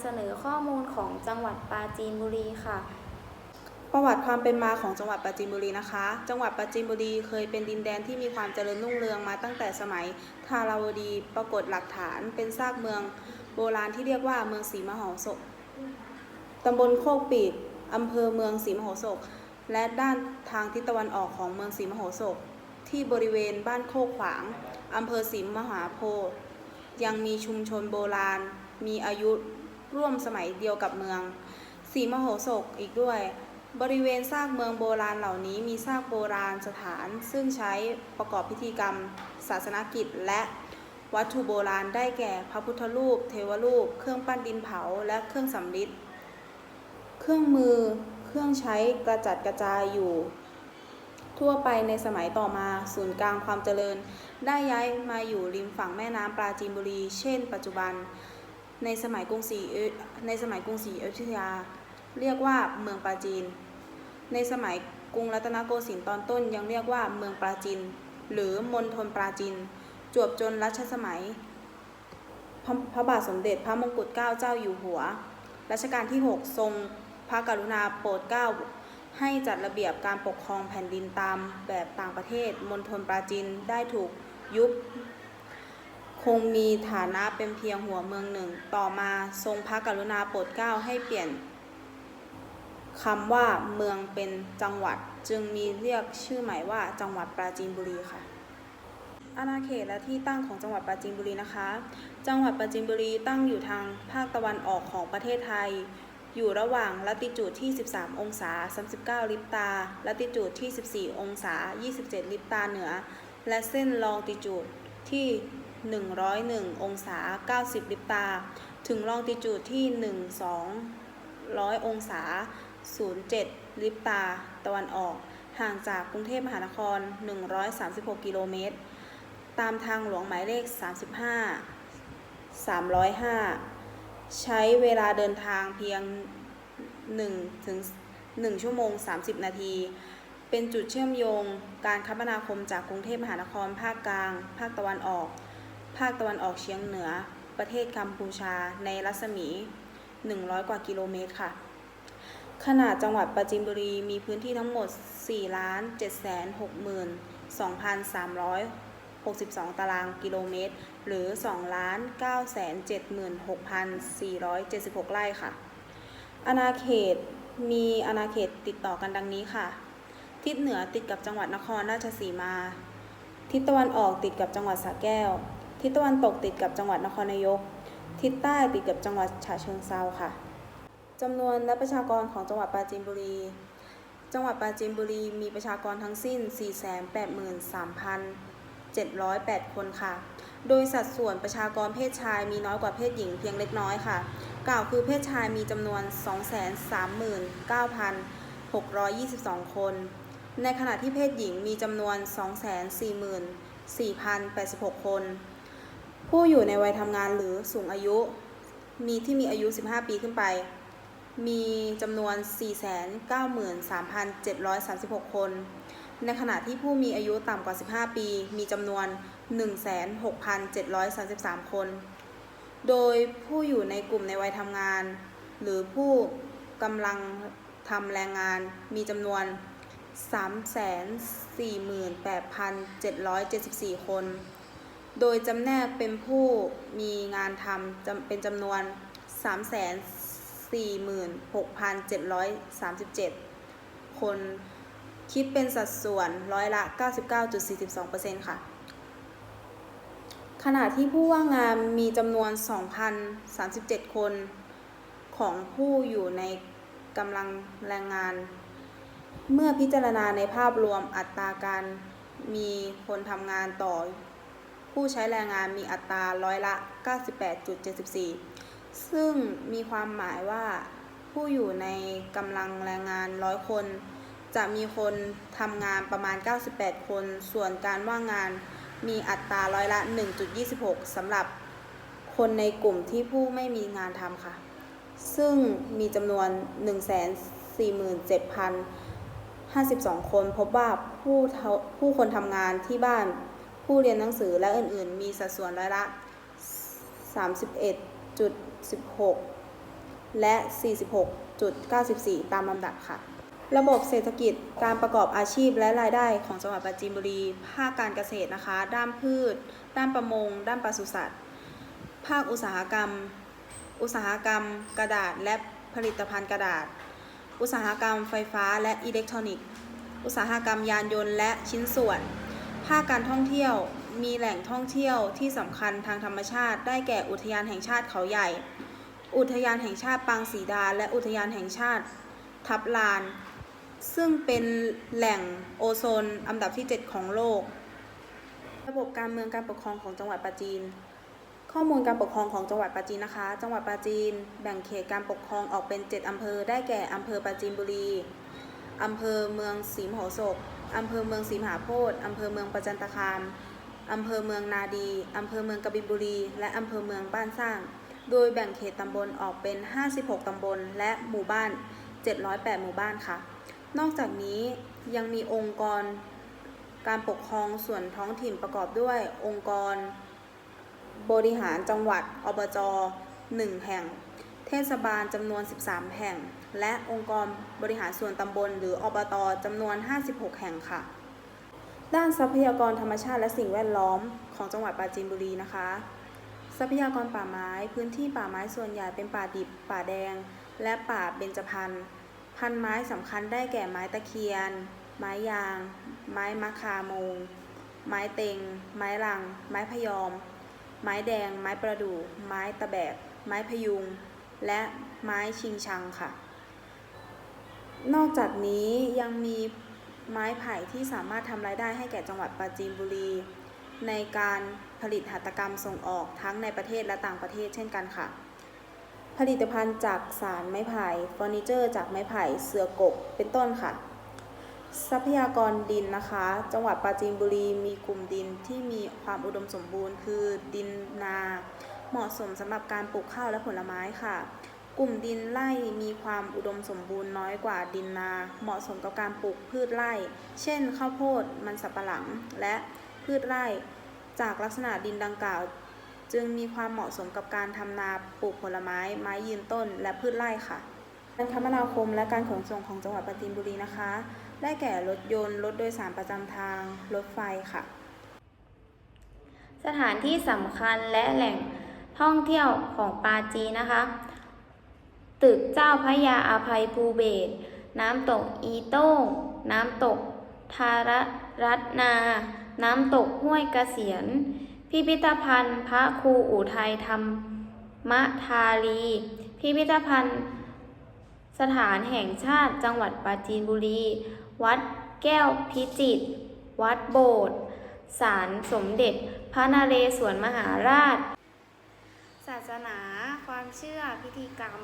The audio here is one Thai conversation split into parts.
ำเสนอข้อมูลของจังหวัดปราจีนบุรีค่ะ ประวัติความเป็นมาของจังหวัดปราจีนบุรีนะคะ จังหวัดปราจีนบุรีเคยเป็นดินแดนที่มีความเจริญรุ่งเรืองมาตั้งแต่สมัยทาราวดีปรากฏหลักฐานเป็นซากเมืองโบราณที่เรียกว่าเมืองศรีมโหสถตำบลโคกปีกอำเภอเมืองศรีมโหสถและด้านทางทิศตะวันออกของเมืองศรีมโหสถที่บริเวณบ้านโคกขวางอำเภอศรีมหาโพธิ์ยังมีชุมชนโบราณ มีอายุ ร่วมสมัยเดียวกับเมือง สีมโหสถอีกด้วย บริเวณซากเมืองโบราณเหล่านี้มีซากโบราณสถาน ซึ่งใช้ประกอบพิธีกรรม ศาสนกิจ และวัตถุโบราณได้แก่พระพุทธรูป เทวรูป เครื่องปั้นดินเผา และเครื่องสำริดเครื่องมือ เครื่องใช้กระจัดกระจายอยู่ ทั่วไปในสมัยต่อมาศูนย์กลางความเจริญ ได้ย้ายมาอยู่ริมฝั่งแม่น้ำปราจีนบุรี เช่น ปัจจุบัน ในสมัยกรุงศรีในสมัยกรุงศรีอยุธยา เรียกว่าเมืองปราจีน ในสมัยกรุงรัตนโกสินทร์ตอนต้นยังเรียกว่าเมืองปราจีน หรือมณฑลปราจีน จวบจนรัชสมัย พระพระบาทสมเด็จพระมงกุฎเกล้าเจ้าอยู่หัว รัชกาลที่ 6 ทรงพระกรุณาโปรดเกล้าให้จัดระเบียบการปกครองแผ่นดินตามแบบต่างประเทศมณฑลปราจีนได้ถูกยุบ คงมีฐานะเป็นเพียงหัวเมืองหนึ่ง ต่อมาทรงพระกรุณาโปรดเกล้าให้เปลี่ยนคำว่าเมืองเป็นจังหวัดจึงมีเรียกชื่อใหม่ว่าจังหวัดปราจีนบุรีค่ะ อาณาเขตและที่ตั้งของจังหวัดปราจีนบุรีนะคะ จังหวัดปราจีนบุรีตั้งอยู่ทางภาคตะวันออกของประเทศไทย อยู่ระหว่างลัติจูดที่ 13 องศา 39 ลิปตาลัติจูดที่ 14 องศา 27 ลิปตาเหนือ และเส้นลองติจูดที่ 101 องศา 90 ลิปตา ถึงลองติจูดที่ 1 200 องศา 07 ลิปตา ตะวันออก ห่างจากกรุงเทพมหานคร 136 กิโลเมตร ตามทางหลวงหมายเลข 35 305 ใช้เวลาเดินทางเพียง1ถึง1ชั่วโมง 30 นาที เป็นจุดเชื่อมโยงการคมนาคมจากกรุงเทพมหานครภาคกลาง ภาคตะวันออก ภาคตะวันออกเฉียงเหนือ ประเทศกัมพูชา ในรัศมี 100 กว่ากิโลเมตรค่ะ ขนาดจังหวัดปราจีนบุรีมีพื้นที่ทั้งหมด4ล้าน7 6 2 3 62 ตารางกิโลเมตร หรือ2ล้าน9 7 6 4 7 6 ไร่ค่ะ อาณาเขตมีอาณาเขตติดต่อกันดังนี้ค่ะ ทิศเหนือติดกับจังหวัดนครราชสีมา ทิศตะวันออกติดกับจังหวัดสระแก้ว ทิศตะวันตกติดกับจังหวัดนครนายก ทิศใต้ติดกับจังหวัดฉะเชิงเซาค่ะจำนวนและประชากรของจังหวัดปราจีนบุรี จังหวัดปราจีนบุรีมีประชากรทั้งสิ้น 483,708 คนค่ะ โดยสัดส่วนประชากรเพศชายมีน้อยกว่าเพศหญิงเพียงเล็กน้อยค่ะ กล่าวคือเพศชายมีจำนวน 239,622 คน ในขณะที่เพศหญิงมีจำนวน 244,086 คน ผู้อยู่ในวัยทำงานหรือสูงอายุ มีที่มีอายุ 15 ปีขึ้นไป มีจำนวน 493,736 คน ในขณะที่ผู้มีอายุต่ำกว่า 15 ปี มีจำนวน 16,733 คน โดยผู้อยู่ในกลุ่มในวัยทำงาน หรือผู้กำลังทำแรงงาน มีจำนวน 348,774 คน โดยจำแนกเป็นผู้มีงานทำจำเป็นจำนวน 346,737 คน คิดเป็นสัดส่วนร้อยละ 99.42%ค่ะ ขณะที่ผู้ว่างงานมีจำนวน 2,037 คน ของผู้อยู่ในกำลังแรงงาน เมื่อพิจารณาในภาพรวมอัตราการมีคนทำงานต่อ ผู้ใช้แรงงานมีอัตราร้อยละ 98.74 ซึ่งมีความหมายว่าผู้อยู่ในกำลังแรงงานร้อยคน จะมีคนทำงานประมาณ 98 คน ส่วนการว่างงานมีอัตราร้อยละ 1.26 สำหรับคนในกลุ่มที่ผู้ไม่มีงานทำค่ะ ซึ่งมีจำนวน 147,052 คน พบว่าผู้ผู้คนทำงานที่บ้าน ผู้เรียนหนังสือและอื่นๆ มีสัดส่วนร้อยละ 31.16 และ 46.94 ตามลำดับค่ะ ระบบเศรษฐกิจการประกอบอาชีพและรายได้ของจังหวัดปราจีนบุรี ภาคการเกษตรนะคะ ด้านพืช ด้านประมง ด้านปศุสัตว์ ภาคอุตสาหกรรม อุตสาหกรรม กระดาษและผลิตภัณฑ์กระดาษ อุตสาหกรรมไฟฟ้าและอิเล็กทรอนิกส์ อุตสาหกรรมยานยนต์และชิ้นส่วน ภาคการท่องเที่ยวมีแหล่งท่องเที่ยวที่สำคัญทางธรรมชาติ ได้แก่อุทยานแห่งชาติเขาใหญ่ อุทยานแห่งชาติปางศรีดา และอุทยานแห่งชาติทับลาน ซึ่งเป็นแหล่งโอโซนอันดับที่ 7 ของโลก ระบบการเมืองการปกครองของจังหวัดปราจีน ข้อมูลการปกครองของจังหวัดปราจีนนะคะ จังหวัดปราจีน แบ่งเขตการปกครองออกเป็น 7 อำเภอ ได้แก่อำเภอปราจีนบุรีอำเภอเมืองศรีมโหสถ อำเภอเมืองศรีมหาโพธิ์อำเภอเมืองประจันตคามอำเภอเมืองนาดี อำเภอเมืองกบินบุรี และอำเภอเมืองบ้านสร้าง โดยแบ่งเขตตำบลออกเป็น 56 ตำบล และหมู่บ้าน 708 หมู่บ้านค่ะ นอกจากนี้ยังมีองค์กร การปกครองส่วนท้องถิ่นประกอบด้วย องค์กร บริหารจังหวัด อบจ 1 แห่ง เทศบาลจำนวน 13 แห่ง และองค์กรบริหารส่วนตำบล หรืออบตจำนวน 56 แห่งค่ะ ด้านทรัพยากรธรรมชาติและสิ่งแวดล้อมของจังหวัดปราจีนบุรีนะคะ ทรัพยากรป่าไม้ พื้นที่ป่าไม้ส่วนใหญ่เป็นป่าดิบ ป่าแดง และป่าเบญจพรรณพันไม้สำคัญได้แก่ไม้ตะเคียน ไม้ยาง ไม้มะคาโมง ไม้เต็ง ไม้ลัง ไม้พยอม ไม้แดง ไม้ประดู่ ไม้ตะแบก ไม้พยุง และไม้ชิงชังค่ะ นอกจากนี้ยังมีไม้ไผ่ที่สามารถทำรายได้ให้แก่จังหวัดปราจีนบุรี ในการผลิตหัตถกรรมส่งออกทั้งในประเทศและต่างประเทศเช่นกันค่ะ ผลิตภัณฑ์จากสารไม้ไผ่เฟอร์นิเจอร์จากไม้ไผ่เสือกกเป็นต้นค่ะ ทรัพยากรดินนะคะ จังหวัดปราจีนบุรีมีกลุ่มดินที่มีความอุดมสมบูรณ์ คือดินนา เหมาะสมสำหรับการปลูกข้าวและผลไม้ค่ะ กลุ่มดินไร่มีความอุดมสมบูรณ์น้อยกว่าดินนา เหมาะสมกับการปลูกพืชไร่ เช่น ข้าวโพด มันสำปะหลัง และพืชไร่ จากลักษณะดินดังกล่าว จึงมีความเหมาะสมกับการทำนา ปลูกผลไม้ ไม้ยืนต้น และพืชไร่ค่ะ การคมนาคมและการขนส่งของจังหวัดปราจีนบุรีนะคะ ได้แก่รถยนต์ รถโดยสารประจำทาง รถไฟค่ะ สถานที่สำคัญและแหล่งท่องเที่ยวของปาจีนะคะ ตึกเจ้าพระยาอาภัยภูเบศน้ำตกอีโต้ง น้ำตกทารรัตนา น้ำตกห้วยกเกษียณพิพิธภัณฑ์พระครูอุทัยธรรมทารี พิพิธภัณฑ์ สถานแห่งชาติจังหวัดปราจีนบุรี วัดแก้วพิจิตร วัดโบสถ์ศาลสมเด็จ พระนเรศวรมหาราช ศาสนา ความเชื่อ พิธีกรรม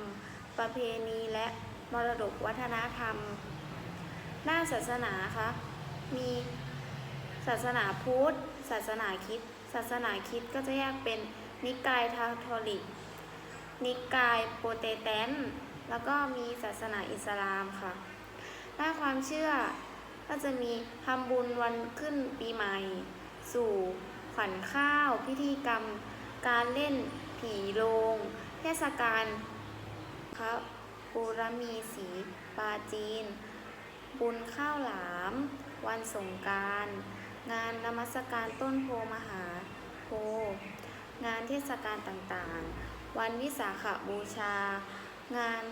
ประเพณีและมรดกวัฒนธรรมด้านศาสนาคะมีศาสนาพุทธ ศาสนาคิด ศาสนาคิดก็จะแยกเป็นนิกายคาทอลิก นิกายโปรเตสแตนต์แล้วก็มีศาสนาอิสลามค่ะด้านความเชื่อก็จะมีทำบุญวันขึ้นปีใหม่ สู่ขวัญข้าว พิธีกรรม การเล่นผีโรง เทศกาล พระปูรมีสีปาจีน บุญข้าวหลาม วันสงการ งานนมัสการต้นโพมหาโพธิ์งานเทศกาลต่างๆ วันวิสาขบูชา งาน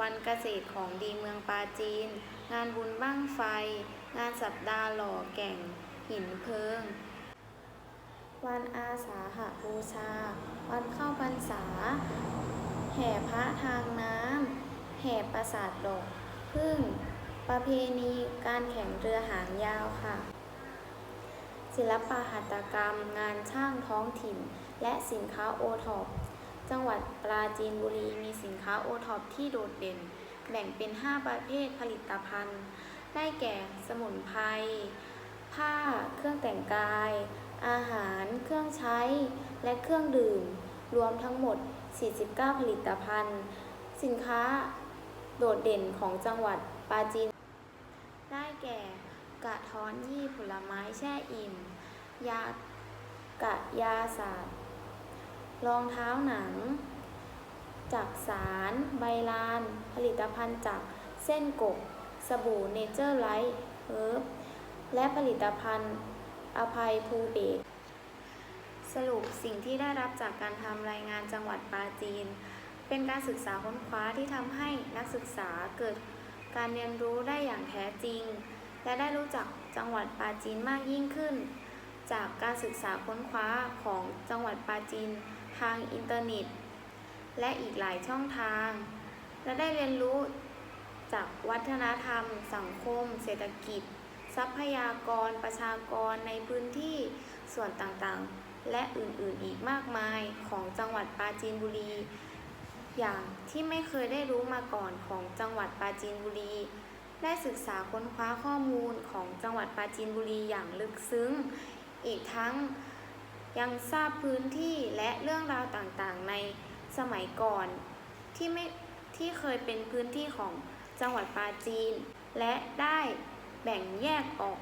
วันเกษตรของดีเมืองปาจีน งานบุญบ้างไฟ งานสัปดาห์หล่อแก่งหินเพิง วันอาสาหบูชา วันเข้าพรรษา แห่พระทางน้ำแห่ปราสาทดอกพึ่ง ประเพณีการแข่งเรือหางยาวค่ะ ศิลปหัตถกรรม งานช่างท้องถิ่น และสินค้าโอท็อปจังหวัดปราจีนบุรีมีสินค้าโอท็อปที่โดดเด่น แบ่งเป็น 5 ประเภทผลิตภัณฑ์ ได้แก่สมุนไพรผ้า เครื่องแต่งกาย อาหาร เครื่องใช้ และเครื่องดื่ม รวมทั้งหมด 49 ผลิตภัณฑ์ สินค้าโดดเด่นของจังหวัดปราจีน ได้แก่ กระท้อนยี่ผลไม้แช่อิ่ม ยากะยาศาสตร์รองเท้าหนังจากสาร ใบลาน ผลิตภัณฑ์จากเส้นกบ สบู่เนเจอร์ไลท์เฮิร์บและผลิตภัณฑ์อภัยภูเบศร สรุปสิ่งที่ได้รับจากการทำรายงานจังหวัดปราจีน เป็นการศึกษาค้นคว้าที่ทำให้นักศึกษาเกิดการเรียนรู้ได้อย่างแท้จริง และได้รู้จักจังหวัดปราจีนมากยิ่งขึ้น จากการศึกษาค้นคว้าของจังหวัดปราจีนทางอินเทอร์เน็ต และอีกหลายช่องทาง และได้เรียนรู้จากวัฒนธรรม สังคม เศรษฐกิจ ทรัพยากรประชากรในพื้นที่ส่วนต่างๆ และอื่นๆอีกมากมายของจังหวัดปราจีนบุรี อย่างที่ไม่เคยได้รู้มาก่อนของจังหวัดปราจีนบุรี ได้ศึกษาค้นคว้าข้อมูลของจังหวัดปราจีนบุรีอย่างลึกซึ้ง อีกทั้งยังทราบพื้นที่และเรื่องราวต่างๆ ในสมัยก่อนที่ไม่ที่เคยเป็นพื้นที่ของจังหวัดปราจีน และได้แบ่งแยกออก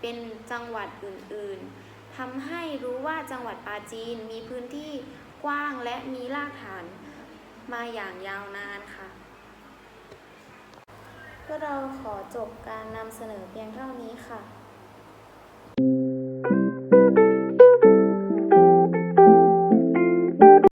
เป็นจังหวัดอื่นๆ ทำให้รู้ว่าจังหวัดปาจีนมีพื้นที่กว้างและมีรากฐานมาอย่างยาวนานค่ะก็เราขอจบการนำเสนอเพียงเท่านี้ค่ะ